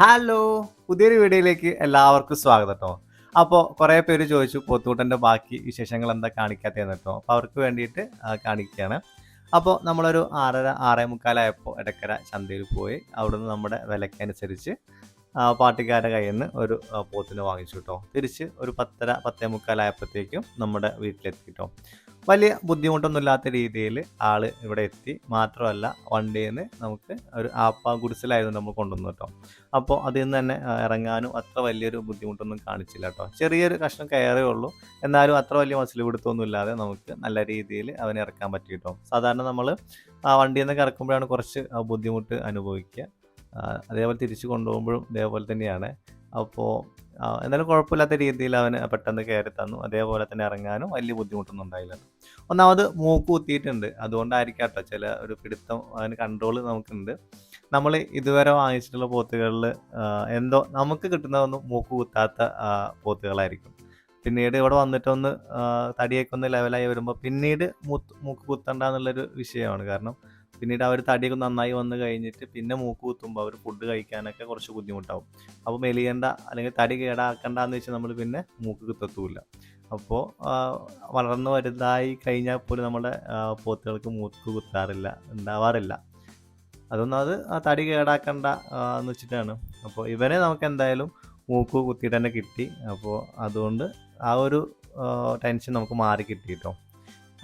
Hello പുതിയൊരു വീഡിയോയിലേക്ക് എല്ലാവർക്കും സ്വാഗതം കേട്ടോ അപ്പോൾ കുറേ പേര് ചോദിച്ചു പോത്തൂട്ടന്റെ ബാക്കി വിശേഷങ്ങൾ എന്താ കാണിക്കാത്തതെന്ന് കേട്ടോ അപ്പോൾ അവർക്ക് വേണ്ടിയിട്ട് കാണിക്കുകയാണ് അപ്പോൾ നമ്മളൊരു ആറര ആറേ മുക്കാലായപ്പോൾ ഇടക്കര ചന്തയിൽ പോയി അവിടുന്ന് നമ്മുടെ വിലക്കനുസരിച്ച് പാർട്ടിക്കാരുടെ കയ്യിൽ നിന്ന് ഒരു പോത്തിന് വാങ്ങിച്ചു കേട്ടോ തിരിച്ച് ഒരു പത്തര പത്തേ മുക്കാലായപ്പോഴത്തേക്കും നമ്മുടെ വീട്ടിലെത്തി കേട്ടോ വലിയ ബുദ്ധിമുട്ടൊന്നും ഇല്ലാത്ത രീതിയിൽ ആൾ ഇവിടെ എത്തി. മാത്രമല്ല വണ്ടിയിൽ നിന്ന് നമുക്ക് ഒരു ആപ്പ ഗുഡിസിലായിരുന്നു നമ്മൾ കൊണ്ടുവന്നു കേട്ടോ അപ്പോൾ അതിൽ നിന്ന് തന്നെ ഇറങ്ങാനും അത്ര വലിയൊരു ബുദ്ധിമുട്ടൊന്നും കാണിച്ചില്ല കേട്ടോ ചെറിയൊരു കഷ്ണം കയറേ ഉള്ളൂ. എന്നാലും അത്ര വലിയ മസിൽ പിടുത്തമൊന്നും ഇല്ലാതെ നമുക്ക് നല്ല രീതിയിൽ അവനെ ഇറക്കാൻ പറ്റി കേട്ടോ സാധാരണ നമ്മൾ ആ വണ്ടിയിൽ നിന്ന് ഇറക്കുമ്പോഴാണ് കുറച്ച് ബുദ്ധിമുട്ട് അനുഭവിക്കുക. അതേപോലെ തിരിച്ചു കൊണ്ടുപോകുമ്പോഴും ഇതേപോലെ തന്നെയാണ്. അപ്പോൾ എന്നാലും കുഴപ്പമില്ലാത്ത രീതിയിൽ അവന് പെട്ടെന്ന് കയറി തന്നു. അതേപോലെ തന്നെ ഇറങ്ങാനും വലിയ ബുദ്ധിമുട്ടൊന്നും ഉണ്ടായില്ല. ഒന്നാമത് മൂക്ക് കുത്തിയിട്ടുണ്ട്. അതുകൊണ്ടായിരിക്കാം കേട്ടോ ചില ഒരു പിടുത്തം അതിന് കൺട്രോൾ നമുക്കുണ്ട്. നമ്മൾ ഇതുവരെ വാങ്ങിച്ചിട്ടുള്ള പോത്തുകളിൽ എന്തോ നമുക്ക് കിട്ടുന്നതൊന്നും മൂക്ക് കുത്താത്ത പോത്തുകളായിരിക്കും. പിന്നീട് ഇവിടെ വന്നിട്ടൊന്ന് തടിയൊക്കെ ഒന്ന് ലെവലായി വരുമ്പോൾ പിന്നീട് മൂക്ക് കുത്തണ്ട എന്നുള്ളൊരു വിഷയമാണ്. കാരണം പിന്നീട് അവർ തടിയൊക്കെ നന്നായി വന്നു കഴിഞ്ഞിട്ട് പിന്നെ മൂക്ക് കുത്തുമ്പോൾ അവർ ഫുഡ് കഴിക്കാനൊക്കെ കുറച്ച് ബുദ്ധിമുട്ടാവും. അപ്പോൾ മെലിയണ്ട അല്ലെങ്കിൽ തടി കേടാക്കണ്ട എന്ന് വെച്ചാൽ നമ്മൾ പിന്നെ മൂക്ക് കുത്തത്തൂല്ല. അപ്പോൾ വളർന്നു വലുതായി കഴിഞ്ഞാൽ പോലും നമ്മുടെ പോത്തുകൾക്ക് മൂക്ക് കുത്താറില്ല ഉണ്ടാവാറില്ല അതൊന്നും അത് ആ തടി കേടാക്കണ്ട എന്ന് വെച്ചിട്ടാണ്. അപ്പോൾ ഇവനെ നമുക്ക് എന്തായാലും മൂക്ക് കുത്തിയിട്ട് തന്നെ കിട്ടി. അപ്പോൾ അതുകൊണ്ട് ആ ഒരു ടെൻഷൻ നമുക്ക് മാറി കിട്ടി കേട്ടോ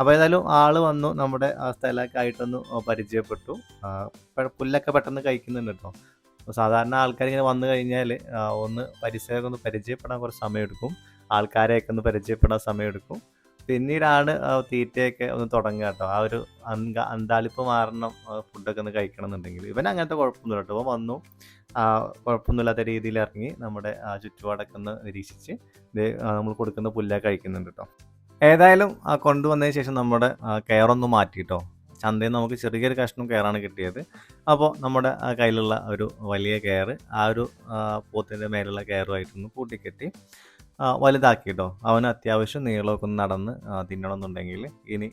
അപ്പോൾ ഏതായാലും ആൾ വന്നു നമ്മുടെ ആ സ്ഥലമൊക്കെ ആയിട്ടൊന്ന് പരിചയപ്പെട്ടു. പുല്ലൊക്കെ പെട്ടെന്ന് കഴിക്കുന്നുണ്ട് കേട്ടോ. സാധാരണ ആൾക്കാർ ഇങ്ങനെ വന്നു കഴിഞ്ഞാൽ ഒന്ന് പരിസരമൊക്കെ ഒന്ന് പരിചയപ്പെടാൻ കുറച്ച് സമയമെടുക്കും. ആൾക്കാരെയൊക്കെ ഒന്ന് പരിചയപ്പെടാൻ സമയമെടുക്കും. പിന്നീടാണ് തീറ്റയൊക്കെ ഒന്ന് തുടങ്ങുക കേട്ടോ. ആ ഒരു അങ്ക അന്താളിപ്പ് മാറണം ഫുഡൊക്കെ ഒന്ന് കഴിക്കണം എന്നുണ്ടെങ്കിൽ ഇവൻ അങ്ങനത്തെ കുഴപ്പമൊന്നുമില്ല കേട്ടോ. ഇവൻ വന്നു കുഴപ്പമൊന്നുമില്ലാത്ത രീതിയിൽ ഇറങ്ങി നമ്മുടെ ചുറ്റുപാടൊക്കെ ഒന്ന് നിരീക്ഷിച്ച് നമ്മൾ കൊടുക്കുന്ന പുല്ലൊക്കെ കഴിക്കുന്നുണ്ട് കേട്ടോ. ഏതായാലും ആ കൊണ്ടുവന്നതിന് ശേഷം നമ്മുടെ കെയറൊന്ന് മാറ്റി കേട്ടോ ചന്തയിൽ നമുക്ക് ചെറിയൊരു കഷ്ണം കെയറാണ് കിട്ടിയത്. അപ്പോൾ നമ്മുടെ കയ്യിലുള്ള ഒരു വലിയ കെയർ ആ ഒരു പോത്തിന്റെ മേലുള്ള കെയറുമായിട്ടൊന്ന് കൂട്ടിക്കെട്ടി. വലുതാക്കി കേട്ടോ അവന് അത്യാവശ്യം നീളമൊക്കെ ഒന്ന് നടന്ന് തിന്നണമെന്നുണ്ടെങ്കിൽ ഇനി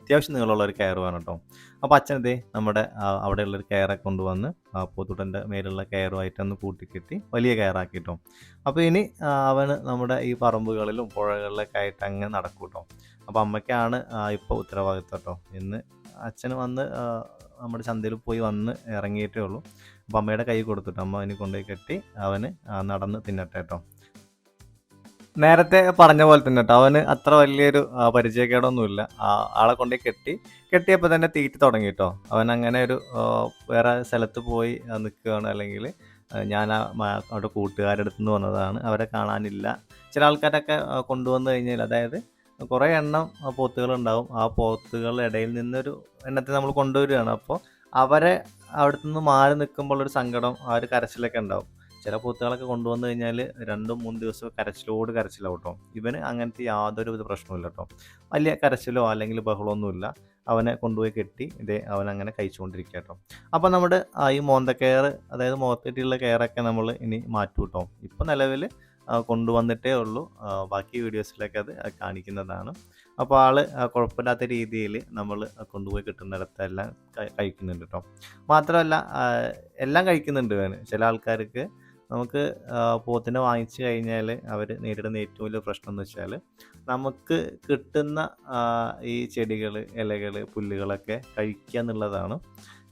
അത്യാവശ്യം നീളമുള്ള ഒരു കെയർ വേണം കേട്ടോ. അപ്പോൾ അച്ഛൻ ഇതേ നമ്മുടെ അവിടെയുള്ളൊരു കെയറൊക്കെ കൊണ്ടുവന്ന് പൂത്തുട്ടന്റെ മേലുള്ള മേലുള്ള കെയറുമായിട്ടൊന്ന് കൂട്ടിക്കെട്ടി വലിയ കെയറാക്കി അപ്പോൾ ഇനി അവന് നമ്മുടെ ഈ പറമ്പുകളിലും പുഴകളിലൊക്കെ ആയിട്ട് അങ്ങ് നടക്കും കേട്ടോ. അപ്പോൾ അമ്മയ്ക്കാണ് ഇപ്പോൾ ഉത്തരവാദിത്വം കേട്ടോ. ഇന്ന് അച്ഛന് വന്ന് നമ്മുടെ ചന്തയിൽ പോയി വന്ന് ഇറങ്ങിയിട്ടേ ഉള്ളൂ. അപ്പോൾ അമ്മയുടെ കൈ കൊടുത്തിട്ട് അമ്മ അവന് കൊണ്ടുപോയി കെട്ടി അവന് നടന്ന് തിന്നട്ടെ കേട്ടോ. നേരത്തെ പറഞ്ഞ പോലെ തന്നെ കേട്ടോ അവന് അത്ര വലിയൊരു പരിചയക്കേടൊന്നുമില്ല. ആളെ കൊണ്ടുപോയി കെട്ടി കെട്ടിയപ്പോൾ തന്നെ തീറ്റി തുടങ്ങി കേട്ടോ അവൻ അങ്ങനെ ഒരു വേറെ സ്ഥലത്ത് പോയി നിൽക്കുകയാണ്. അല്ലെങ്കിൽ ഞാൻ അവിടെ കൂട്ടുകാരുടെ അടുത്ത് നിന്ന് വന്നതാണ്. അവരെ കാണാനില്ല. ചില ആൾക്കാരൊക്കെ കൊണ്ടുവന്നു കഴിഞ്ഞാൽ അതായത് കുറേ എണ്ണം പോത്തുകളുണ്ടാവും. ആ പോത്തുകളുടെ ഇടയിൽ നിന്നൊരു എണ്ണത്തെ നമ്മൾ കൊണ്ടുവരികയാണ്. അപ്പോൾ അവരെ അവിടുത്തെ നിന്ന് മാറി നിൽക്കുമ്പോൾ ഒരു സങ്കടം ആ ഒരു കരച്ചിലൊക്കെ ഉണ്ടാവും. ചില പോത്തുകളൊക്കെ കൊണ്ടുവന്നു കഴിഞ്ഞാൽ രണ്ടും മൂന്ന് ദിവസം കരച്ചിലോട് കരച്ചിലാവും കേട്ടോ. ഇവന് അങ്ങനത്തെ യാതൊരു വിധ പ്രശ്നമില്ല കേട്ടോ. വലിയ കരച്ചിലോ അല്ലെങ്കിൽ ബഹളമൊന്നുമില്ല. അവനെ കൊണ്ടുപോയി കെട്ടി ഇതേ അവൻ അങ്ങനെ കഴിച്ചുകൊണ്ടിരിക്കുക കേട്ടോ. അപ്പോൾ നമ്മുടെ ഈ മോന്ത കെയർ അതായത് മുഖത്തെട്ടിയുള്ള കെയറൊക്കെ നമ്മൾ ഇനി മാറ്റും കേട്ടോ. ഇപ്പം നിലവിൽ കൊണ്ടുവന്നിട്ടേ ഉള്ളൂ. ബാക്കി വീഡിയോസിലൊക്കെ അത് കാണിക്കുന്നതാണ്. അപ്പോൾ ആൾ കുഴപ്പമില്ലാത്ത രീതിയിൽ നമ്മൾ കൊണ്ടുപോയി കിട്ടുന്നിടത്തെല്ലാം കഴിക്കുന്നുണ്ട് കേട്ടോ. മാത്രമല്ല എല്ലാം കഴിക്കുന്നുണ്ട് വേണം ചില ആൾക്കാർക്ക് നമുക്ക് പോത്തിനെ വാങ്ങിച്ചു കഴിഞ്ഞാൽ അവർ നേരിടുന്ന ഏറ്റവും വലിയ പ്രശ്നം എന്ന് വെച്ചാൽ നമുക്ക് കിട്ടുന്ന ഈ ചെടികൾ ഇലകൾ പുല്ലുകളൊക്കെ കഴിക്കുക എന്നുള്ളതാണ്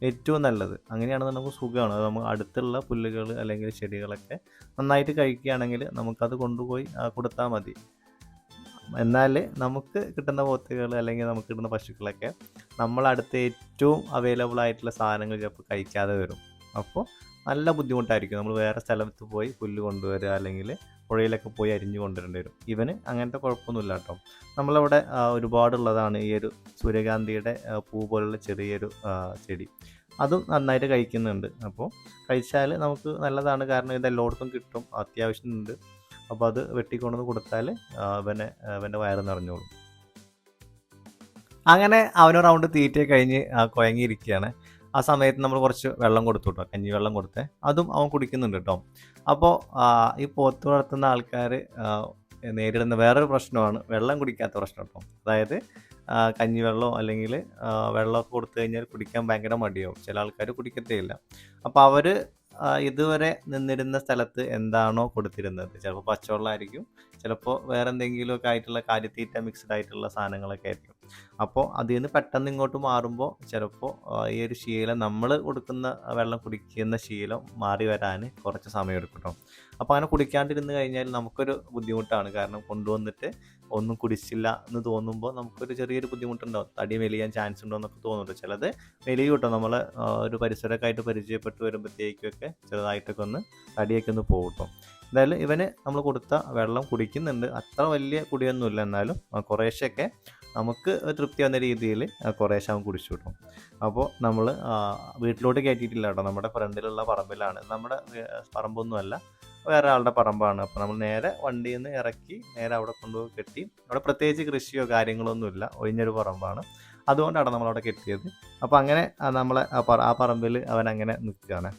ഏറ്റവും നല്ലത്. അങ്ങനെയാണെന്ന് നമുക്ക് സുഖമാണ്. നമുക്ക് അടുത്തുള്ള പുല്ലുകൾ അല്ലെങ്കിൽ ചെടികളൊക്കെ നന്നായിട്ട് കഴിക്കുകയാണെങ്കിൽ നമുക്കത് കൊണ്ടുപോയി കൊടുത്താൽ മതി. എന്നാൽ നമുക്ക് കിട്ടുന്ന പോത്തുകൾ അല്ലെങ്കിൽ നമുക്ക് കിട്ടുന്ന പശുക്കളൊക്കെ നമ്മളടുത്ത് ഏറ്റവും അവൈലബിൾ ആയിട്ടുള്ള സാധനങ്ങൾ ചിലപ്പോൾ കഴിക്കാതെ വരും. അപ്പോൾ നല്ല ബുദ്ധിമുട്ടായിരിക്കും. നമ്മൾ വേറെ സ്ഥലത്ത് പോയി പുല്ല് കൊണ്ടുവരിക അല്ലെങ്കിൽ പുഴയിലൊക്കെ പോയി അരിഞ്ഞു കൊണ്ടുവരേണ്ടി വരും. ഇവന് അങ്ങനത്തെ കുഴപ്പമൊന്നുമില്ല കേട്ടോ. നമ്മളവിടെ ഒരുപാടുള്ളതാണ് ഈ ഒരു സൂര്യകാന്തിയുടെ പൂ പോലുള്ള ചെറിയൊരു ചെടി. അതും നന്നായിട്ട് കഴിക്കുന്നുണ്ട്. അപ്പോൾ കഴിച്ചാൽ നമുക്ക് നല്ലതാണ്. കാരണം ഇത് എല്ലായിടത്തും കിട്ടും. അത്യാവശ്യമുണ്ട്. അപ്പോൾ അത് വെട്ടിക്കൊണ്ടുവന്ന് കൊടുത്താൽ അവനെ അവന്റെ വയറ് നിറഞ്ഞോളും. അങ്ങനെ അവന് റൗണ്ട് തീറ്റ കഴിഞ്ഞ് കുഴങ്ങിയിരിക്കുകയാണ്. ആ സമയത്ത് നമ്മൾ കുറച്ച് വെള്ളം കൊടുത്തു കേട്ടോ കഞ്ഞി വെള്ളം കൊടുത്ത്. അതും അവൻ കുടിക്കുന്നുണ്ട് കേട്ടോ. അപ്പോൾ ഈ പോത്ത് വളർത്തുന്ന ആൾക്കാർ നേരിടുന്ന വേറൊരു പ്രശ്നമാണ് വെള്ളം കുടിക്കാത്ത പ്രശ്നം കേട്ടോ. അതായത് കഞ്ഞിവെള്ളമോ അല്ലെങ്കിൽ വെള്ളമൊക്കെ കൊടുത്തു കഴിഞ്ഞാൽ കുടിക്കാൻ ഭയങ്കര മടിയാവും. ചില ആൾക്കാർ കുടിക്കത്തേ ഇല്ല. അപ്പോൾ അവർ ഇതുവരെ നിന്നിരുന്ന സ്ഥലത്ത് എന്താണോ കൊടുത്തിരുന്നത്? ചിലപ്പോൾ പച്ചവെള്ളമായിരിക്കും ചിലപ്പോൾ വേറെ എന്തെങ്കിലുമൊക്കെ ആയിട്ടുള്ള കാര്യത്തീറ്റ മിക്സ്ഡ് ആയിട്ടുള്ള സാധനങ്ങളൊക്കെ ആയിരിക്കും. അപ്പോൾ അതിൽ നിന്ന് പെട്ടെന്ന് ഇങ്ങോട്ട് മാറുമ്പോൾ ചിലപ്പോൾ ഈ ഒരു ശീലം നമ്മൾ കൊടുക്കുന്ന വെള്ളം കുടിക്കുന്ന ശീലം മാറി വരാൻ കുറച്ച് സമയം എടുക്കും കേട്ടോ അപ്പോൾ അങ്ങനെ കുടിക്കാണ്ടിരുന്ന് കഴിഞ്ഞാൽ നമുക്കൊരു ബുദ്ധിമുട്ടാണ്. കാരണം കൊണ്ടുവന്നിട്ട് ഒന്നും കുടിച്ചില്ല എന്ന് തോന്നുമ്പോൾ നമുക്കൊരു ചെറിയൊരു ബുദ്ധിമുട്ടുണ്ടാവും. തടി മെലിയാൻ ചാൻസ് ഉണ്ടോ എന്നൊക്കെ തോന്നുന്നുണ്ട്. ചിലത് മെലിയും കേട്ടോ നമ്മൾ ഒരു പരിസരമൊക്കെ ആയിട്ട് പരിചയപ്പെട്ട് വരുമ്പോഴത്തേക്കൊക്കെ ചെറുതായിട്ടൊക്കെ ഒന്ന് തടിയൊക്കെ ഒന്ന് പോകും കേട്ടോ എന്തായാലും ഇവന് നമ്മൾ കൊടുത്ത വെള്ളം കുടിക്കുന്നുണ്ട്. അത്ര വലിയ കുടിയൊന്നുമില്ല എന്നാലും കുറേശ്ശെയൊക്കെ നമുക്ക് തൃപ്തി വന്ന രീതിയിൽ കുറേശ്ശെ അവൻ കുടിച്ചു കിട്ടും അപ്പോൾ നമ്മൾ വീട്ടിലോട്ട് കയറ്റിയിട്ടില്ല കേട്ടോ. നമ്മുടെ ഫ്രണ്ടിലുള്ള പറമ്പിലാണ്. നമ്മുടെ പറമ്പൊന്നുമല്ല. വേറെ ആളുടെ പറമ്പാണ്. അപ്പോൾ നമ്മൾ നേരെ വണ്ടിയിൽ നിന്ന് ഇറക്കി നേരെ അവിടെ കൊണ്ടുപോയി കെട്ടി. അവിടെ പ്രത്യേകിച്ച് കൃഷിയോ കാര്യങ്ങളോ ഒന്നുമില്ല ഒഴിഞ്ഞൊരു പറമ്പാണ്. അതുകൊണ്ടാണ് നമ്മളവിടെ കെട്ടിയത്. അപ്പോൾ അങ്ങനെ നമ്മളെ ആ ആ പറമ്പിൽ അവൻ അങ്ങനെ നിൽക്കുകയാണ്.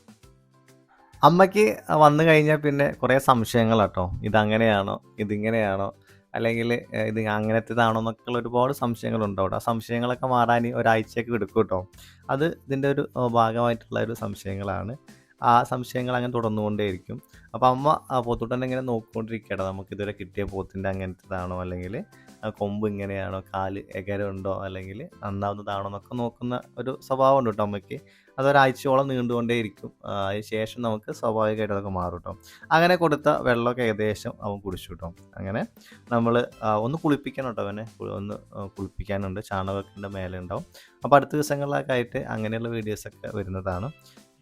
അമ്മയ്ക്ക് വന്നു കഴിഞ്ഞാൽ പിന്നെ കുറേ സംശയങ്ങളാട്ടോ ഇതങ്ങനെയാണോ? ഇതിങ്ങനെയാണോ? അല്ലെങ്കിൽ ഇത് അങ്ങനത്തേതാണോ എന്നൊക്കെയുള്ള ഒരുപാട് സംശയങ്ങളുണ്ട് അവിടെ. ആ സംശയങ്ങളൊക്കെ മാറാൻ ഒരാഴ്ചയൊക്കെ എടുക്കും കേട്ടോ. അത് ഇതിന്റെ ഒരു ഭാഗമായിട്ടുള്ള ഒരു സംശയങ്ങളാണ്. ആ സംശയങ്ങൾ അങ്ങനെ തുടർന്നുകൊണ്ടേയിരിക്കും. അപ്പോൾ അമ്മ ആ പോത്തൂട്ടനെ ഇങ്ങനെ നോക്കിക്കൊണ്ടിരിക്കട്ടെ നമുക്ക് ഇതുവരെ കിട്ടിയ പോത്തിന്റെ അങ്ങനത്തേതാണോ? അല്ലെങ്കിൽ ആ കൊമ്പ് ഇങ്ങനെയാണോ? കാൽ എകരുണ്ടോ അല്ലെങ്കിൽ നന്നാവുന്നതാണോ? എന്നൊക്കെ നോക്കുന്ന ഒരു സ്വഭാവം ഉണ്ട് കേട്ടോ അമ്മയ്ക്ക്. അതൊരാഴ്ചയോളം നീണ്ടുകൊണ്ടേയിരിക്കും. അതിന് ശേഷം നമുക്ക് സ്വാഭാവികമായിട്ട് അതൊക്കെ മാറും കേട്ടോ. അങ്ങനെ കൊടുത്ത വെള്ളമൊക്കെ ഏകദേശം അവൻ കുടിച്ചു കേട്ടോ. അങ്ങനെ നമ്മൾ ഒന്ന് കുളിപ്പിക്കണം കേട്ടോ അവനെ. ഒന്ന് കുളിപ്പിക്കാനുണ്ട്. ചാണകത്തിന്റെ മേലെ ഉണ്ടാവും. അപ്പോൾ അടുത്ത ദിവസങ്ങളിലൊക്കെ ആയിട്ട് അങ്ങനെയുള്ള വീഡിയോസൊക്കെ വരുന്നതാണ്.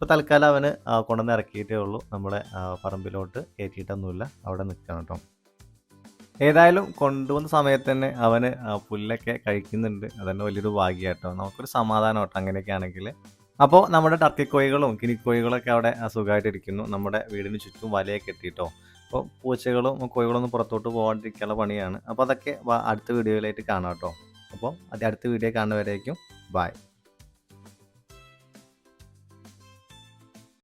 ഇപ്പോൾ തൽക്കാലം അവന് കൊണ്ടുവന്ന് ഇറക്കിയിട്ടേ ഉള്ളൂ. നമ്മുടെ പറമ്പിലോട്ട് കയറ്റിയിട്ടൊന്നുമില്ല. അവിടെ നിൽക്കണം കേട്ടോ ഏതായാലും കൊണ്ടുവന്ന സമയത്ത് തന്നെ അവന് പുല്ലൊക്കെ കഴിക്കുന്നുണ്ട്. അതന്നെ വലിയൊരു ഭാഗ്യമായിട്ടോ നമുക്കൊരു സമാധാനം കേട്ടോ അങ്ങനെയൊക്കെ ആണെങ്കിൽ. അപ്പോൾ നമ്മുടെ ടർക്കി കോഴികളും കിനിക്കോഴികളൊക്കെ അവിടെ സുഖമായിട്ടിരിക്കുന്നു നമ്മുടെ വീടിന് ചുറ്റും വലയൊക്കെ കെട്ടിയിട്ടോ. അപ്പോൾ പൂച്ചകളും കോഴികളും ഒന്നും പുറത്തോട്ട് പോകാണ്ടിരിക്കാനുള്ള പണിയാണ്. അപ്പോൾ അതൊക്കെ അടുത്ത വീഡിയോയിലായിട്ട് കാണാം കേട്ടോ അപ്പോൾ അത് അടുത്ത വീഡിയോ കാണുന്നവരേക്കും ബായ്